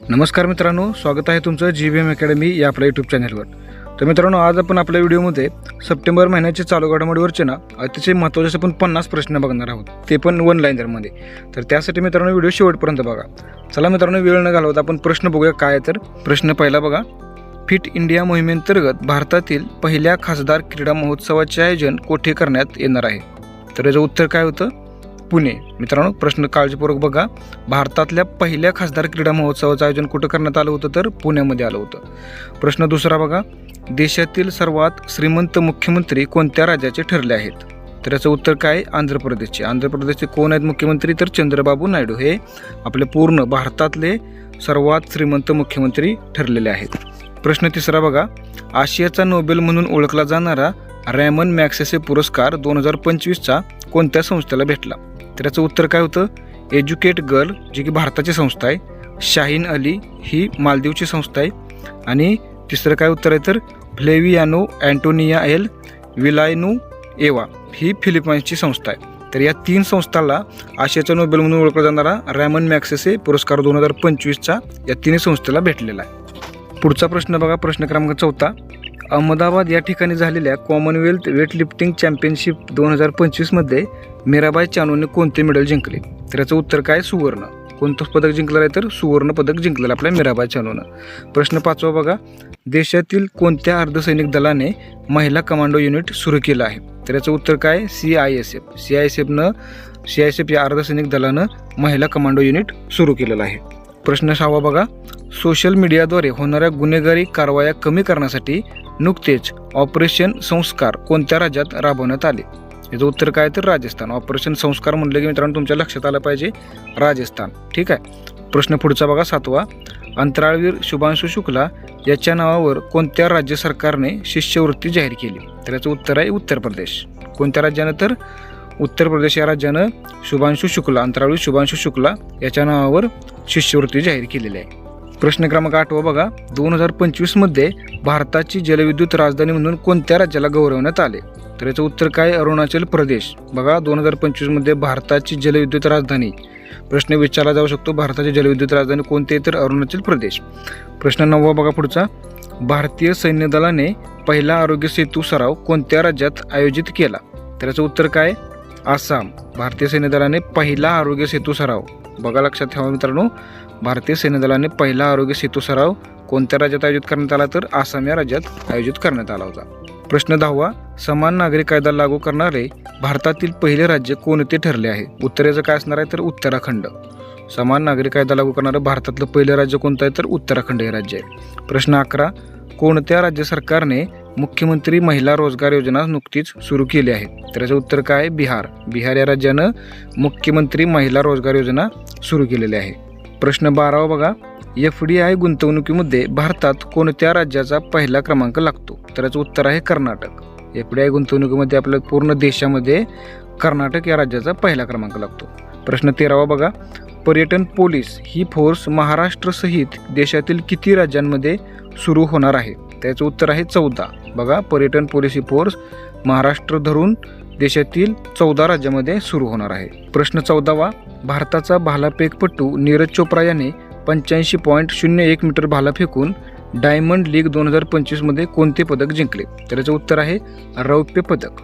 नमस्कार मित्रांनो स्वागत आहे तुमचं जी बी एम अकॅडमी या आपल्या यूट्यूब चॅनलवर तर मित्रांनो आज आपण आपल्या व्हिडिओमध्ये सप्टेंबर महिन्याचे चालू घडामोडीवरचे ना अतिशय महत्त्वाचे आपण पन्नास प्रश्न बघणार आहोत. ते पण वन लाईनरमध्ये तर त्यासाठी मित्रांनो व्हिडिओ शेवटपर्यंत बघा. चला मित्रांनो वेळ न घालवता आपण प्रश्न बघूया. काय तर? प्रश्न पहिला बघा. फिट इंडिया मोहिमेअंतर्गत भारतातील पहिल्या खासदार क्रीडा महोत्सवाचे आयोजन कोठे करण्यात येणार आहे? तर याचं उत्तर काय होतं? पुणे. मित्रांनो प्रश्न काळजीपूर्वक बघा. भारतातल्या पहिल्या खासदार क्रीडा महोत्सवाचं आयोजन कुठं करण्यात आलं होतं तर पुण्यामध्ये आलं होतं. प्रश्न दुसरा बघा. देशातील सर्वात श्रीमंत मुख्यमंत्री कोणत्या राज्याचे ठरले आहेत? तर याचं उत्तर काय? आहे? आंध्र प्रदेशचे. आंध्र प्रदेशचे कोण आहेत मुख्यमंत्री? तर चंद्रबाबू नायडू. हे आपले पूर्ण भारतातले सर्वात श्रीमंत मुख्यमंत्री ठरलेले आहेत. प्रश्न तिसरा बघा. आशियाचा नोबेल म्हणून ओळखला जाणारा रॅमन मॅक्सेसे पुरस्कार दोन हजार पंचवीसचा कोणत्या संस्थेला भेटला? तर याचं उत्तर काय होतं? एज्युकेट गर्ल जी की भारताची संस्था आहे शाहीन अली ही मालदीवची संस्था आहे. आणि तिसरं काय उत्तर आहे तर फ्लेवियानो अँटोनिया एल विलायनू एवा ही फिलिपाईन्सची संस्था आहे. तर या तीन संस्थांना आशियाचा नोबेल म्हणून ओळखला जाणारा रॅमन मॅक्सेसे पुरस्कार दोन हजार पंचवीसचा या तिन्ही संस्थेला भेटलेला आहे. पुढचा प्रश्न बघा प्रश्न क्रमांक चौथा. अहमदाबाद या ठिकाणी झालेल्या कॉमनवेल्थ वेटलिफ्टिंग चॅम्पियनशिप दोन हजार पंचवीसमध्ये मीराबाई चानूने कोणते मेडल जिंकले? तर याचं उत्तर काय? सुवर्ण. कोणतं पदक जिंकलं आहे तर सुवर्ण पदक जिंकलेलं आपल्या मीराबाई चानूनं. प्रश्न पाचवा बघा. देशातील कोणत्या अर्धसैनिक दलाने महिला कमांडो युनिट सुरू केलं आहे? तर याचं उत्तर काय? C I S F C I S F C I S F या अर्धसैनिक दलानं महिला कमांडो युनिट सुरू केलेलं आहे. प्रश्न सहावा बघा. सोशल मीडियाद्वारे होणाऱ्या गुन्हेगारी कारवाया कमी करण्यासाठी नुकतेच ऑपरेशन संस्कार कोणत्या राज्यात राबवण्यात आले? याचं उत्तर काय? तर राजस्थान. ऑपरेशन संस्कार म्हणलं की मित्रांनो तुमच्या लक्षात आलं पाहिजे. राजस्थान. ठीक आहे? प्रश्न पुढचा बघा सातवा. अंतराळवीर शुभांशु शुक्ला याच्या नावावर कोणत्या राज्य सरकारने शिष्यवृत्ती जाहीर केली? तर याचं उत्तर आहे उत्तर प्रदेश. कोणत्या राज्यानं? तर उत्तर प्रदेश या राज्यानं शुभांशु शुक्ला अंतराळी शुभांशु शुक्ला याच्या नावावर शिष्यवृत्ती जाहीर केलेली आहे. प्रश्न क्रमांक आठवा बघा. दोन हजार पंचवीसमध्ये भारताची जलविद्युत राजधानी म्हणून कोणत्या राज्याला गौरवण्यात आले? तर याचं उत्तर काय? अरुणाचल प्रदेश. बघा दोन हजार पंचवीसमध्ये भारताची जलविद्युत राजधानी. प्रश्न विचारला जाऊ शकतो भारताची जलविद्युत राजधानी कोणती आहे? तर अरुणाचल प्रदेश. प्रश्न नववा बघा पुढचा. भारतीय सैन्य दलाने पहिला आरोग्य सेतू सराव कोणत्या राज्यात आयोजित केला? तर याचं उत्तर काय? आसाम भारतीय सैन्यदलाने पहिला आरोग्य सेतू सराव. बघा लक्षात ठेवा मित्रांनो भारतीय सैन्यदलाने पहिला आरोग्य सेतू सराव कोणत्या राज्यात आयोजित करण्यात आला तर आसाम या राज्यात आयोजित करण्यात आला होता. प्रश्न दहावा समान नागरिक कायदा लागू करणारे भारतातील पहिले राज्य कोणते ठरले आहे? उत्तरेचं काय असणार आहे तर उत्तराखंड. समान नागरिक कायदा लागू करणारं भारतातलं पहिलं राज्य कोणतं आहे तर उत्तराखंड हे राज्य आहे. प्रश्न अकरा कोणत्या राज्य सरकारने मुख्यमंत्री महिला रोजगार योजना नुकतीच सुरू केली आहे. तर याचं उत्तर काय? आहे? बिहार. बिहार या राज्यानं मुख्यमंत्री महिला रोजगार योजना सुरू केलेली आहे. प्रश्न बारावा बघा. एफ डी आय गुंतवणुकीमध्ये भारतात कोणत्या राज्याचा पहिला क्रमांक लागतो? तर याचं उत्तर आहे कर्नाटक. एफ डी आय गुंतवणुकीमध्ये आपल्या पूर्ण देशामध्ये कर्नाटक या राज्याचा पहिला क्रमांक लागतो. प्रश्न तेरावा बघा. पर्यटन पोलीस ही फोर्स महाराष्ट्रसहित देशातील किती राज्यांमध्ये सुरू होणार आहे? त्याचं उत्तर आहे चौदा. बघा पर्यटन पॉलिसी फोर्स महाराष्ट्र धरून देशातील चौदा राज्यामध्ये सुरू होणार आहे. प्रश्न चौदावा भारताचा भालाफेकपटू नीरज चोप्रा याने पंच्याऐंशी पॉईंट शून्य एक मीटर भाला फेकून डायमंड लीग दोन हजार पंचवीसमध्ये कोणते पदक जिंकले? तर याचं उत्तर आहे रौप्य पदक.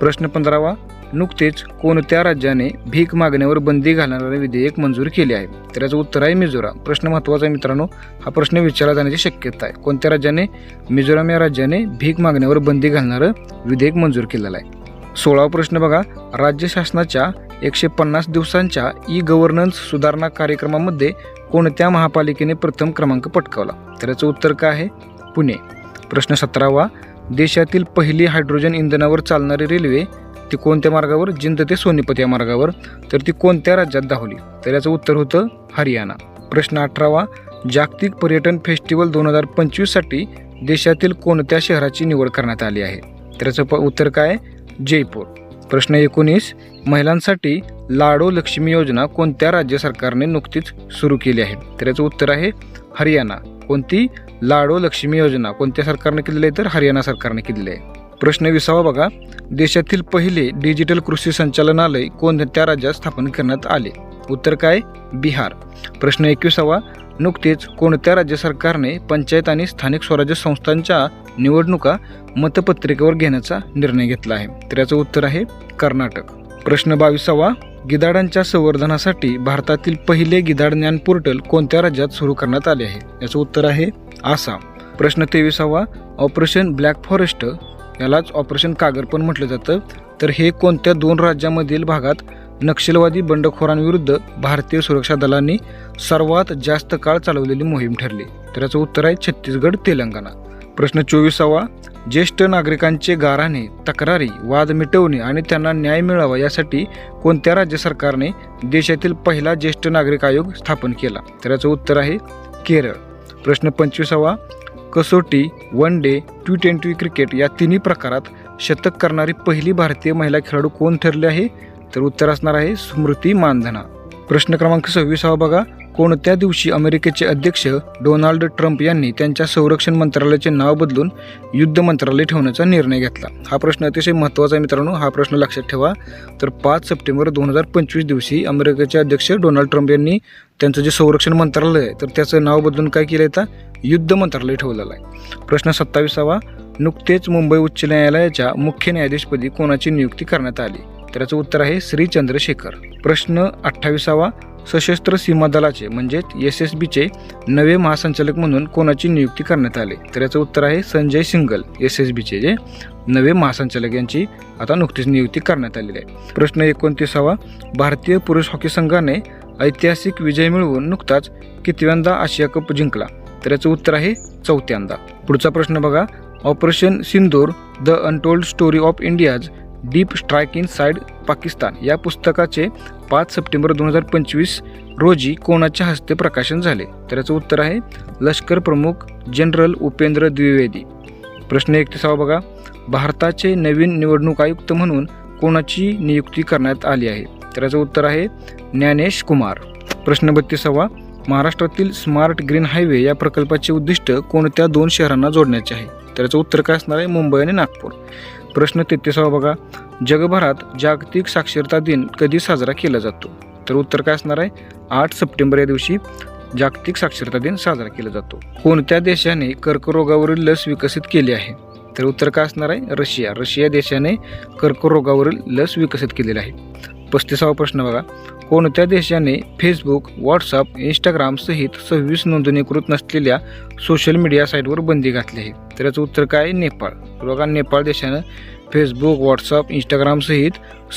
प्रश्न पंधरावा नुकतेच कोणत्या राज्याने भीक मागण्यावर बंदी घालणारे विधेयक मंजूर केले आहे? तर याचं उत्तर आहे मिझोराम. प्रश्न महत्त्वाचा आहे मित्रांनो. हा प्रश्न विचारला जाण्याची शक्यता आहे. कोणत्या राज्याने मिझोराम या राज्याने भीक मागण्यावर बंदी घालणारं विधेयक मंजूर केलेलं आहे? सोळावा प्रश्न बघा. राज्य शासनाच्या एकशे पन्नास दिवसांच्या ई गव्हर्नन्स सुधारणा कार्यक्रमामध्ये कोणत्या महापालिकेने प्रथम क्रमांक पटकावला? तर याचं उत्तर काय आहे? पुणे. प्रश्न सतरावा. देशातील पहिली हायड्रोजन इंधनावर चालणारी रेल्वे ती कोणत्या मार्गावर? जिंद ते सोनीपत या मार्गावर. तर ती कोणत्या राज्यात धावली? तर याचं उत्तर होतं हरियाणा. प्रश्न अठरावा जागतिक पर्यटन फेस्टिवल दोन हजार पंचवीससाठी देशातील कोणत्या शहराची निवड करण्यात आली आहे? तर याचं प उत्तर काय? जयपूर. प्रश्न एकोणीस महिलांसाठी लाडो लक्ष्मी योजना कोणत्या राज्य सरकारने नुकतीच सुरू केली आहे? तर याचं उत्तर आहे हरियाणा. कोणती? लाडो लक्ष्मी योजना कोणत्या सरकारने केलेली आहे? तर हरियाणा सरकारने केलेली आहे. प्रश्न विसावा बघा. देशातील पहिले डिजिटल कृषी संचालनालय कोणत्या राज्यात स्थापन करण्यात आले? उत्तर काय? बिहार. प्रश्न एकविसावा. नुकतेच कोणत्या राज्य सरकारने पंचायत आणि स्थानिक स्वराज्य संस्थांच्या निवडणुका मतपत्रिकेवर घेण्याचा निर्णय घेतला आहे? तर याचं उत्तर आहे कर्नाटक. प्रश्न बावीसावा. गिधाडांच्या संवर्धनासाठी भारतातील पहिले गिधाड ज्ञान पोर्टल कोणत्या राज्यात सुरू करण्यात आले आहे? याचं उत्तर आहे आसाम. प्रश्न तेविसावा. ऑपरेशन ब्लॅक फॉरेस्ट यालाच ऑपरेशन कागर पण म्हटलं जातं. तर हे कोणत्या दोन राज्यामधील भागात नक्षलवादी बंडखोरांविरुद्ध भारतीय सुरक्षा दलांनी सर्वात जास्त काळ चालवलेली मोहीम ठरली? तर याचं उत्तर आहे छत्तीसगड तेलंगणा. प्रश्न चोवीसावा ज्येष्ठ नागरिकांचे गाराणे तक्रारी वाद मिटवणे आणि त्यांना न्याय मिळावा यासाठी कोणत्या राज्य सरकारने देशातील पहिला ज्येष्ठ नागरिक आयोग स्थापन केला? तर याचं उत्तर आहे केरळ. प्रश्न पंचवीसावा कसोटी one day T twenty cricket या तिन्ही प्रकारात शतक करणारी पहिली भारतीय महिला खेळाडू कोण ठरली आहे? तर उत्तर असणार आहे स्मृती मानधना. प्रश्न क्रमांक सव्वीसावा बघा. कोणत्या दिवशी अमेरिकेचे अध्यक्ष डोनाल्ड ट्रम्प यांनी त्यांच्या संरक्षण मंत्रालयाचे नाव बदलून युद्ध मंत्रालय ठेवण्याचा निर्णय घेतला. हा प्रश्न अतिशय महत्त्वाचा आहे मित्रांनो. हा प्रश्न लक्षात ठेवा. तर पाच सप्टेंबर दोन हजार पंचवीस दिवशी अमेरिकेचे अध्यक्ष डोनाल्ड ट्रम्प यांनी त्यांचं जे संरक्षण मंत्रालय आहे तर त्याचं नाव बदलून काय केलं आहे युद्ध मंत्रालय ठेवलेलं आहे. प्रश्न सत्तावीसावा. नुकतेच मुंबई उच्च न्यायालयाच्या मुख्य न्यायाधीशपदी कोणाची नियुक्ती करण्यात आली? त्याचं उत्तर आहे श्री चंद्रशेखर. प्रश्न अठ्ठावीसावा सशस्त्र सीमा दलाचे म्हणजेच एस एस बीचे नवे महासंचालक म्हणून कोणाची नियुक्ती करण्यात आली? तर याचं उत्तर आहे संजय सिंगल एस एस बीचे जे नवे महासंचालक यांची आता नुकतीच नियुक्ती करण्यात आलेली आहे. प्रश्न एकोणतीसावा भारतीय पुरुष हॉकी संघाने ऐतिहासिक विजय मिळवून नुकताच कितव्यांदा आशिया कप जिंकला? तर याचं उत्तर आहे चौथ्यांदा. पुढचा प्रश्न बघा. Operation Sindoor the untold story of India's deep strike inside Pakistan. या पुस्तकाचे पाच सप्टेंबर दोन हजार पंचवीस रोजी कोणाच्या हस्ते प्रकाशन झाले? तर याचं उत्तर आहे लष्कर प्रमुख जनरल उपेंद्र द्विवेदी. प्रश्न एकतीसावा बघा. भारताचे नवीन निवडणूक आयुक्त म्हणून कोणाची नियुक्ती करण्यात आली आहे? तर याचं उत्तर आहे ज्ञानेश कुमार. प्रश्न बत्तीसावा. महाराष्ट्रातील स्मार्ट ग्रीन हायवे या प्रकल्पाचे उद्दिष्ट कोणत्या दोन शहरांना जोडण्याचे आहे? तर याचं उत्तर काय असणार आहे? मुंबई आणि नागपूर. प्रश्न तेहतीसावा बघा. जगभरात जागतिक साक्षरता दिन कधी साजरा केला जातो? तर उत्तर काय असणार आहे? आठ सप्टेंबर या दिवशी जागतिक साक्षरता दिन साजरा केला जातो. कोणत्या देशाने कर्करोगावरील लस विकसित केली आहे? तर उत्तर काय असणार आहे? रशिया. रशिया देशाने कर्करोगावरील लस विकसित केलेली आहे. पस्तीसावा प्रश्न बघा. कोणत्या देशाने फेसबुक व्हॉट्सअप इंस्टाग्राम सहित सव्वीस नोंदणीकृत नसलेल्या सोशल मीडिया साईटवर बंदी घातली आहे? तर याचं उत्तर काय? आहे? नेपाळ. बघा नेपाळ देशानं फेसबुक व्हॉट्सअप इंस्टाग्रामसहित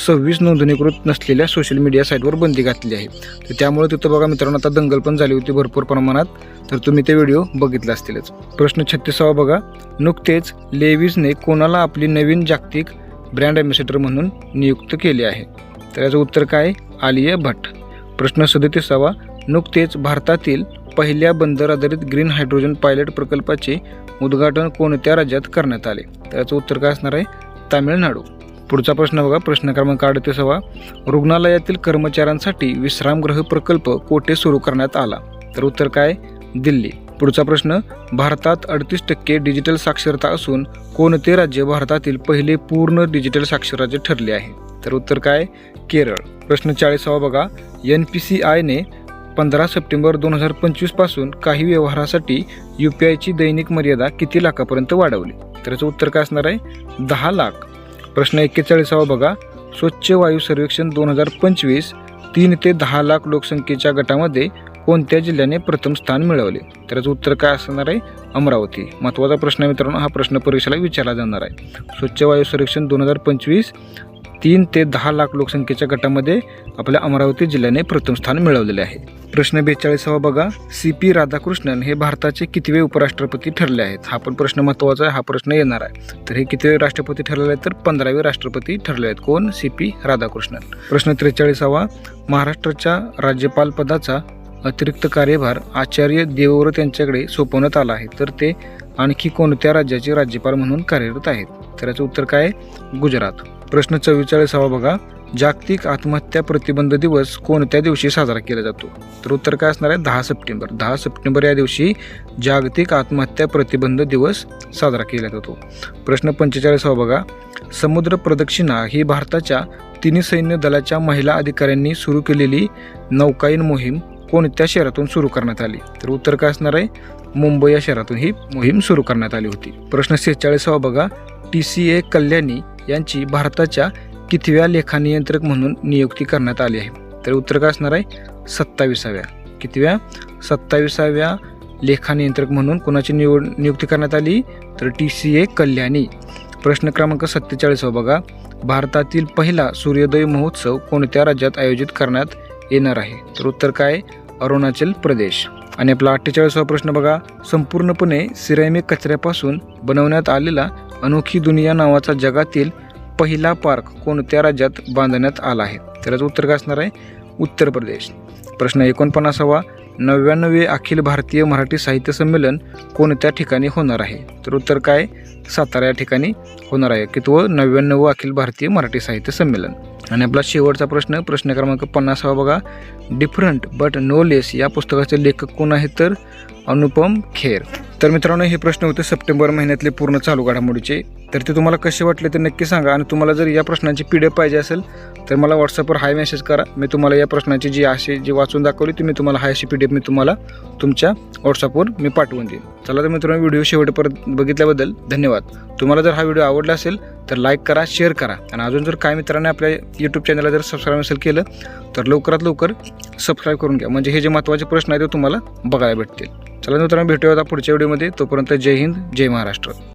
सव्वीस नोंदणीकृत नसलेल्या सोशल मीडिया साईटवर बंदी घातली आहे. तर त्यामुळे तिथं बघा मित्रांनो आता दंगल पण झाली होती भरपूर प्रमाणात. तर तुम्ही ते व्हिडिओ बघितला असतीलच. प्रश्न छत्तीसावा बघा. नुकतेच लेविजने कोणाला आपली नवीन जागतिक ब्रँड अँबॅसेडर म्हणून नियुक्त केले आहे? तर याचं उत्तर काय? आलिया भट्ट. प्रश्न सदतीसावा. नुकतेच भारतातील पहिल्या बंदर आधारित ग्रीन हायड्रोजन पायलट प्रकल्पाचे उद्घाटन कोणत्या राज्यात करण्यात आले? त्याचं उत्तर काय असणार आहे? तामिळनाडू. पुढचा प्रश्न बघा. प्रश्न क्रमांक अडतीसावा. रुग्णालयातील कर्मचाऱ्यांसाठी विश्रामगृह प्रकल्प कोठे सुरू करण्यात आला? तर उत्तर काय? दिल्ली. पुढचा प्रश्न. भारतात अडतीस टक्के डिजिटल साक्षरता असून कोणते राज्य भारतातील पहिले पूर्ण डिजिटल साक्षर राज्य ठरले आहे? तर उत्तर काय? केरळ. प्रश्न चाळीसावा बघा. एन पी सी आयने पंधरा सप्टेंबर दोन हजार पंचवीसपासून काही व्यवहारासाठी यू पी आयची दैनिक मर्यादा किती लाखापर्यंत वाढवली? तर याचं उत्तर काय असणार आहे? दहा लाख. प्रश्न एक्केचाळीसावा बघा. स्वच्छ वायू सर्वेक्षण दोन हजार पंचवीस तीन ते दहा लाख लोकसंख्येच्या गटामध्ये कोणत्या जिल्ह्याने प्रथम स्थान मिळवले? तर याचं उत्तर काय असणार आहे? अमरावती. महत्त्वाचा प्रश्न मित्रांनो हा प्रश्न परीक्षेला विचारला जाणार आहे. स्वच्छ वायू सर्वेक्षण दोन हजार पंचवीस तीन ते दहा लाख लोकसंख्येच्या गटामध्ये आपल्या अमरावती जिल्ह्याने प्रथम स्थान मिळवलेले आहे. प्रश्न बेचाळीसावा बघा. सी पी राधाकृष्णन हे भारताचे कितवे उपराष्ट्रपती ठरले आहेत? हा पण प्रश्न महत्त्वाचा आहे हा प्रश्न येणार आहे. तर हे कितवे राष्ट्रपती ठरलेले आहेत? तर पंधरावे राष्ट्रपती ठरले आहेत. कोण? C P Radhakrishnan. प्रश्न त्रेचाळीसावा. महाराष्ट्राच्या राज्यपाल पदाचा अतिरिक्त कार्यभार आचार्य देवव्रत यांच्याकडे सोपवण्यात आला आहे. तर ते आणखी कोणत्या राज्याचे राज्यपाल म्हणून कार्यरत आहेत? तर याचं उत्तर काय? आहे? गुजरात. प्रश्न चव्वेचाळीसावा बघा. जागतिक आत्महत्या प्रतिबंध दिवस कोणत्या दिवशी साजरा केला जातो? तर उत्तर काय असणार आहे? दहा सप्टेंबर. दहा सप्टेंबर या दिवशी जागतिक आत्महत्या प्रतिबंध दिवस साजरा केला जातो. प्रश्न पंचेचाळीसावा बघा. समुद्र प्रदक्षिणा ही भारताच्या तिन्ही सैन्य दलाच्या महिला अधिकाऱ्यांनी सुरू केलेली नौकायन मोहीम कोणत्या शहरातून सुरू करण्यात आली? तर उत्तर काय असणार आहे? मुंबई या शहरातून ही मोहीम सुरू करण्यात आली होती. प्रश्न सेहेचाळीसावा बघा. टी सी ए कल्याणी यांची भारताच्या कितव्या लेखानियंत्रक म्हणून नियुक्ती करण्यात आली आहे. तर उत्तर काय असणार आहे? सत्ताविसाव्या. कितव्या? सत्ताविसाव्या लेखानियंत्रक म्हणून कोणाची निवड नियुक्ती करण्यात आली? तर टी सी ए कल्याणी. प्रश्न क्रमांक सत्तेचाळीसावा बघा. भारतातील पहिला सूर्योदय महोत्सव कोणत्या राज्यात आयोजित करण्यात येणार आहे? तर उत्तर काय? अरुणाचल प्रदेश. आणि आपला अठ्ठेचाळीसवा प्रश्न बघा. संपूर्णपणे सिरॅमिक कचऱ्यापासून बनवण्यात आलेला अनोखी दुनिया नावाचा जगातील पहिला पार्क कोणत्या राज्यात बांधण्यात आला आहे? त्याचं उत्तर काय असणार आहे? उत्तर प्रदेश. प्रश्न एकोणपन्नासावा. नव्याण्णवे अखिल भारतीय मराठी साहित्य संमेलन कोणत्या ठिकाणी होणार आहे? तर उत्तर काय? सातारा या ठिकाणी होणार आहे. की तो नव्याण्णव अखिल भारतीय मराठी साहित्य संमेलन. आणि आपला शेवटचा प्रश्न प्रश्न क्रमांक पन्नासावा बघा. डिफरंट बट नो लेस या पुस्तकाचे लेखक कोण आहेत तर? अनुपम खेर. तर मित्रांनो हे प्रश्न होते सप्टेंबर महिन्यातले पूर्ण चालू घडामोडीचे. तर ते तुम्हाला कसे वाटले ते नक्की सांगा. आणि तुम्हाला जर या प्रश्नांची पी डी एफ पाहिजे असेल तर मला व्हॉट्सअपवर हाय मेसेज करा. मी तुम्हाला या प्रश्नाची जी अशी जी वाचून दाखवली ती मी तुम्हाला हाय अशी पी डी एफ मी तुम्हाला तुमच्या व्हॉट्सअपवर मी पाठवून देईन. चला तर मित्रांनो व्हिडिओ शेवटपर्यंत बघितल्याबद्दल धन्यवाद. तुम्हाला जर हा व्हिडिओ आवडला असेल तर लाईक करा शेअर करा. आणि अजून जर काय मित्रांनी आपल्या यूट्यूब चॅनलला जर सबस्क्राईब नसेल केलं तर लवकरात लवकर सबस्क्राईब करून घ्या. म्हणजे हे जे महत्त्वाचे प्रश्न आहेत ते तुम्हाला बघायला भेटतील. चला मित्रांनो भेटूया आता पुढच्या व्हिडिओमध्ये. तोपर्यंत जय हिंद जय महाराष्ट्र.